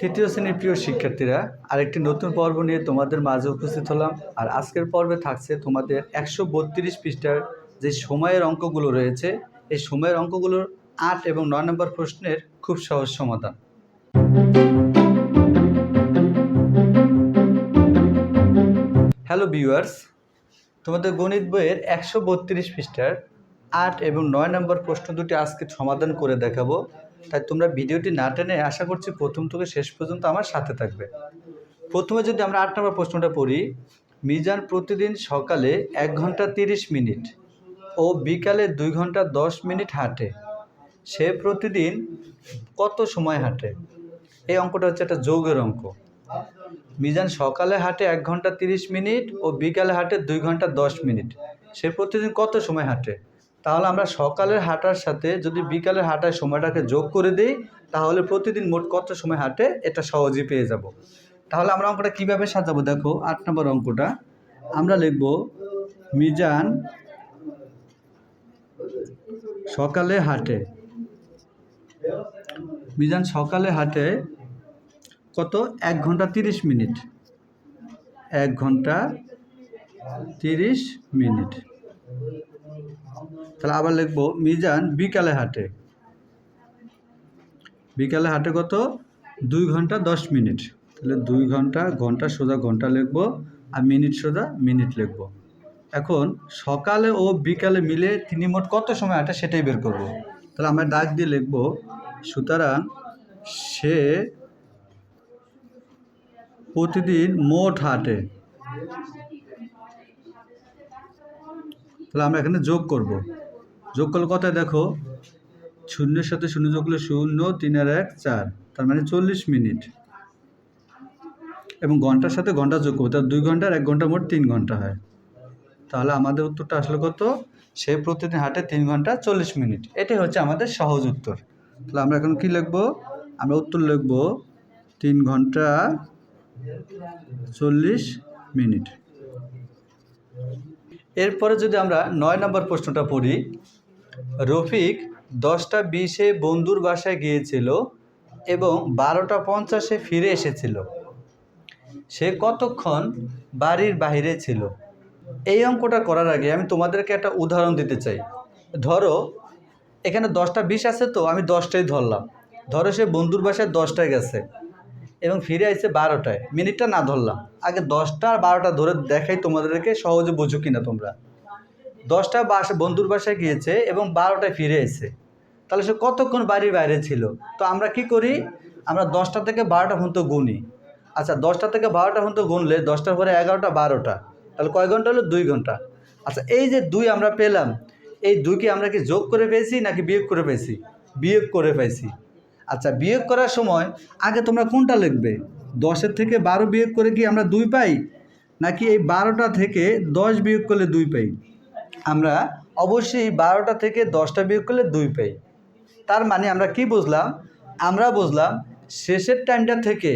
তৃতীয় শ্রেণির প্রিয় শিক্ষার্থীরা, আরেকটি নতুন পর্ব নিয়ে তোমাদের মাঝে উপস্থিত হলাম। আর আজকের পর্বে থাকছে তোমাদের একশো বত্রিশ পৃষ্ঠার যে সময়ের অঙ্কগুলো রয়েছে, এই সময়ের অঙ্কগুলোর আট এবং নয় নম্বর প্রশ্নের খুব সহজ সমাধান। হ্যালো ভিউয়ার্স তোমাদের গণিত বইয়ের একশো বত্রিশ পৃষ্ঠার আট এবং নয় নম্বর প্রশ্ন দুটি আজকে সমাধান করে দেখাবো। তাই তোমরা ভিডিওটি না টেনে আশা করছি প্রথম থেকে শেষ পর্যন্ত আমার সাথে থাকবে। প্রথমে যদি আমরা আট নম্বর প্রশ্নটা পড়ি, মিজান প্রতিদিন সকালে এক ঘণ্টা তিরিশ মিনিট ও বিকালে দুই ঘণ্টা দশ মিনিট হাঁটে। সে প্রতিদিন কত সময় হাঁটে? এই অঙ্কটা হচ্ছে একটা যোগের অঙ্ক। মিজান সকালে হাঁটে এক ঘণ্টা তিরিশ মিনিট ও বিকালে হাঁটে দুই ঘণ্টা দশ মিনিট। সে প্রতিদিন কত সময় হাঁটে? তাহলে আমরা সকালের হাঁটার সাথে যদি বিকালের হাঁটার সময়টাকে যোগ করে দিই, তাহলে প্রতিদিন মোট কত সময় হাঁটে এটা সহজেই পেয়ে যাব। তাহলে আমরা অঙ্কটা কীভাবে সাজাবো দেখো, আট নম্বর অঙ্কটা। আমরা লিখব, মিজান সকালে হাঁটে। মিজান সকালে হাঁটে কত? এক ঘণ্টা তিরিশ মিনিট। এক ঘণ্টা তিরিশ মিনিট। তাহলে আবার লিখব, মিজান বিকালে হাঁটে। বিকালে হাঁটে কত? দুই ঘণ্টা দশ মিনিট। তাহলে দুই ঘণ্টা ঘণ্টা সোজা ঘণ্টা লিখব আর মিনিট সোজা মিনিট লিখব। এখন সকালে ও বিকালে মিলে তিনি মোট কত সময় হাঁটে সেটাই বের করব। তাহলে আমরা ডাক দিয়ে লিখব, সুতরাং সে প্রতিদিন মোট হাঁটে। তাহলে আমরা এখানে যোগ করব। যোগ করলে কত দেখো, শূন্যের সাথে শূন্য যোগ করলে শূন্য তিন আর এক, চার। তার মানে চল্লিশ মিনিট। এবং ঘণ্টার সাথে ঘণ্টা যোগ করব তার দুই ঘণ্টা আর এক ঘণ্টা মোট তিন ঘণ্টা হয়। তাহলে আমাদের উত্তরটা আসলে কত? সে প্রতিদিন হাঁটে তিন ঘণ্টা চল্লিশ মিনিট। এটাই হচ্ছে আমাদের সহজ উত্তর। তাহলে আমরা এখন কি লিখব? আমরা উত্তর লিখব তিন ঘণ্টা চল্লিশ মিনিট। এরপরে যদি আমরা নয় নম্বর প্রশ্নটা পড়ি রফিক দশটা বিশে বন্ধুর বাসায় গিয়েছিল এবং বারোটা পঞ্চাশে ফিরে এসেছিল। সে কতক্ষণ বাড়ির বাইরে ছিল? এই অঙ্কটা করার আগে আমি তোমাদেরকে একটা উদাহরণ দিতে চাই। ধরো, এখানে দশটা বিশ আছে তো, আমি দশটাই ধরলাম। ধরো সে বন্ধুর বাসায় দশটায় গেছে এবং ফিরে আসছে বারোটায়। মিনিটটা না ধরলাম। আগে দশটা আর বারোটা ধরে দেখাই তোমাদেরকে সহজে বুঝো কিনা তোমরা। দশটা বাসা বন্ধুর বাসায় গিয়েছে এবং বারোটায় ফিরে এসে। তাহলে সে কতক্ষণ বাড়ির বাইরে ছিল? তো আমরা কি করি? আমরা দশটা থেকে বারোটা পর্যন্ত গুনি। আচ্ছা দশটা থেকে বারোটা পর্যন্ত গুনলে দশটার পরে এগারোটা, বারোটা। তাহলে কয় ঘণ্টা হলো? দুই ঘণ্টা। আচ্ছা এই যে দুই আমরা পেলাম, এই দুইকে আমরা কি যোগ করে পেয়েছি নাকি বিয়োগ করে পেয়েছি? বিয়োগ করে পেয়েছি। আচ্ছা বিয়োগ করার সময় আগে তোমরা কোনটা লিখবে? দশের থেকে বারো বিয়োগ করে কি আমরা দুই পাই? নাকি এই বারোটা থেকে দশ বিয়োগ করলে দুই পাই? আমরা অবশ্যই বারোটা থেকে দশটা বিয়োগ করলে দুই পাই। তার মানে আমরা কি বুঝলাম? আমরা বুঝলাম শেষের টাইমটা থেকে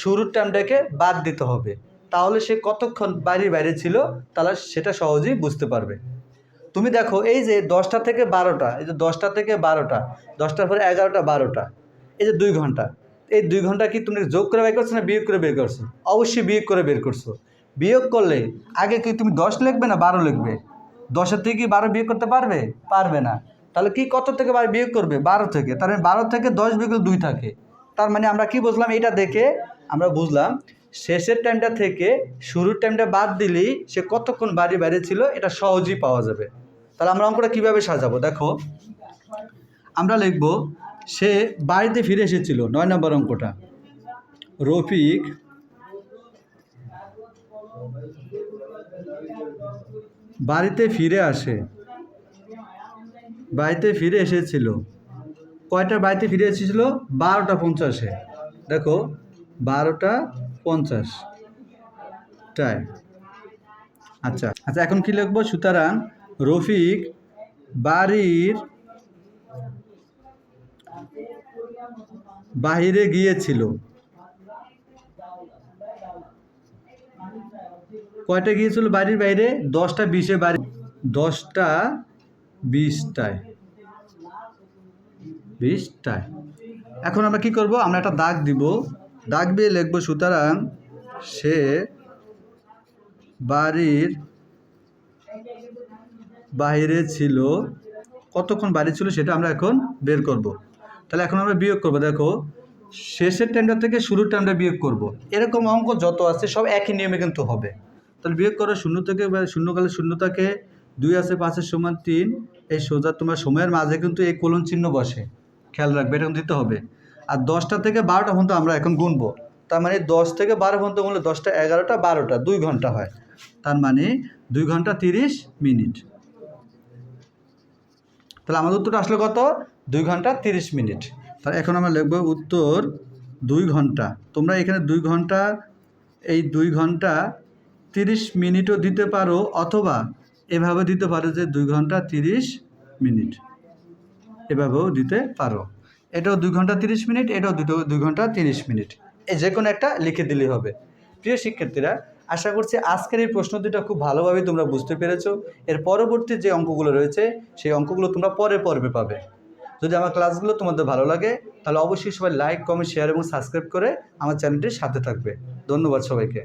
শুরুর টাইমটাকে বাদ দিতে হবে। তাহলে সে কতক্ষণ বাইরে বাইরে ছিল, তাহলে সেটা সহজেই বুঝতে পারবে। তুমি দেখো, এই যে দশটা থেকে বারোটা, এই যে দশটা থেকে বারোটা, দশটার পরে এগারোটা, বারোটা, এই যে দুই ঘণ্টা, এই দুই ঘণ্টা কি তুমি যোগ করে বের করছ না বিয়োগ করে বের করছ? অবশ্যই বিয়োগ করে বের করছ। বিয়োগ করলে আগে কি তুমি দশ লিখবে না বারো লিখবে? দশের থেকে কি বারো বিয়োগ করতে পারবে? পারবে না। তাহলে কি কত থেকে বারো বিয়োগ করবে? বারো থেকে। তার মানে বারো থেকে দশ বিয়োগ দুই থাকে। তার মানে আমরা কি বুঝলাম? এটা দেখে আমরা বুঝলাম, শেষের টাইমটা থেকে শুরুর টাইমটা বাদ দিলেই সে কতক্ষণ বাড়ি বাইরে ছিল, এটা সহজেই পাওয়া যাবে। তাহলে আমরা অঙ্কটা কীভাবে সাজাবো? দেখো, আমরা লিখব, সে বাড়িতে ফিরে এসেছিল, নয় নম্বর অঙ্কটা। রফিক বাড়িতে ফিরে আসে। বাড়িতে ফিরে এসেছিল। কয়টা বাড়িতে ফিরে এসেছিল? বারোটা পঞ্চাশে। দেখো, বারোটা পঞ্চাশ। টাই আচ্ছা আচ্ছা এখন কি লিখব? সুতরাং রফিক বাড়ির বাহিরে গিয়েছিল। কয়টা গিয়েছিল বাড়ির বাইরে? দশটা, বিশে বাড়ি। দশটা, বিশটায়। বিশটায়। এখন আমরা কি করব? আমরা একটা দাগ দিব। দাগ দিয়ে লিখব, সুতরাং সে বাড়ির বাইরে ছিল। কতক্ষণ বাড়ি ছিল সেটা আমরা এখন বের করব। তাহলে এখন আমরা বিয়োগ করব। দেখো, শেষের টাইমটা থেকে শুরুর টাইমটা বিয়োগ করব। এরকম অঙ্ক যত আছে সব একই নিয়মে কিন্তু হবে। তাহলে বিয়োগ করো শূন্য থেকে শূন্যকালে শূন্য থাকে, দুই আছে পাঁচের সমান তিন, এই সোজা তোমার সময়ের মাঝে কিন্তু এই কোলন চিহ্ন বসে। খেয়াল রাখবে, এটা দিতে হবে। আর দশটা থেকে বারোটা পর্যন্ত আমরা এখন গুনবো। তার মানে দশ থেকে বারো পর্যন্ত গুনলে দশটা, এগারোটা, বারোটা, দুই ঘণ্টা হয়। তার মানে দুই ঘণ্টা তিরিশ মিনিট। তাহলে আমাদের উত্তরটা আসলে কত? দুই ঘণ্টা তিরিশ মিনিট। তাহলে এখন আমরা লিখব উত্তর দুই ঘণ্টা। তোমরা এখানে দুই ঘণ্টা, এই দুই ঘণ্টা তিরিশ মিনিটও দিতে পারো অথবা এভাবে দিতে পারো যে দুই ঘণ্টা তিরিশ মিনিট। এভাবেও দিতে পারো। এটাও দুই ঘণ্টা তিরিশ মিনিট, এটাও দুটো দুই ঘণ্টা তিরিশ মিনিট। এই যে কোনো একটা লিখে দিলেই হবে। প্রিয় শিক্ষার্থীরা, আশা করছি আজকের এই প্রশ্ন দুটো খুব ভালোভাবে তোমরা বুঝতে পেরেছ। এর পরবর্তী যে অঙ্কগুলো রয়েছে, সেই অঙ্কগুলো তোমরা পরে পর্বে পাবে। যদি আমার ক্লাসগুলো তোমাদের ভালো লাগে, তাহলে অবশ্যই সবাই লাইক, কমেন্ট, শেয়ার এবং সাবস্ক্রাইব করে আমার চ্যানেলটির সাথে থাকবে। ধন্যবাদ সবাইকে।